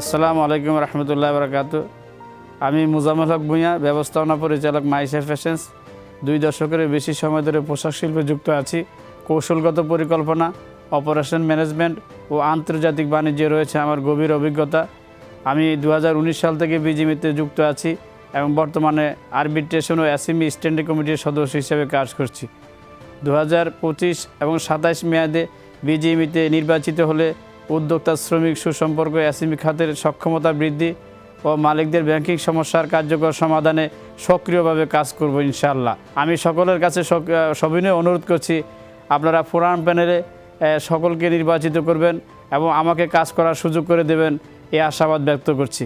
আসসালামু আলাইকুম রহমতুল্লাহ বরকাত আমি মুজাম্মল হক ভূঁইয়া, ব্যবস্থাপনা পরিচালক মাইশা ফ্যাশনস দুই দশকের বেশি সময় ধরে পোশাক শিল্পে যুক্ত আছি। কৌশলগত পরিকল্পনা, অপারেশন ম্যানেজমেন্ট ও আন্তর্জাতিক বাণিজ্যে রয়েছে আমার গভীর অভিজ্ঞতা। আমি দু হাজার উনিশ সাল থেকে বিজিমিতে যুক্ত আছি এবং বর্তমানে আরবিট্রেশন ও অ্যাসেম্বলি স্ট্যান্ডিং কমিটির সদস্য হিসেবে কাজ করছি। দু হাজার পঁচিশ এবং সাতাইশ মেয়াদে বিজিএমিতে নির্বাচিত হলে উদ্যোক্তা শ্রমিক সুসম্পর্ক এসএমই খাতের সক্ষমতা বৃদ্ধি ও মালিকদের ব্যাংকিং সমস্যার কার্যকর সমাধানে সক্রিয়ভাবে কাজ করব ইনশাল্লাহ আমি সকলের কাছে সবিনয় অনুরোধ করছি, আপনারা ফোরাম প্যানেলে সকলকে নির্বাচিত করবেন এবং আমাকে কাজ করার সুযোগ করে দেবেন এই আশাবাদ ব্যক্ত করছি।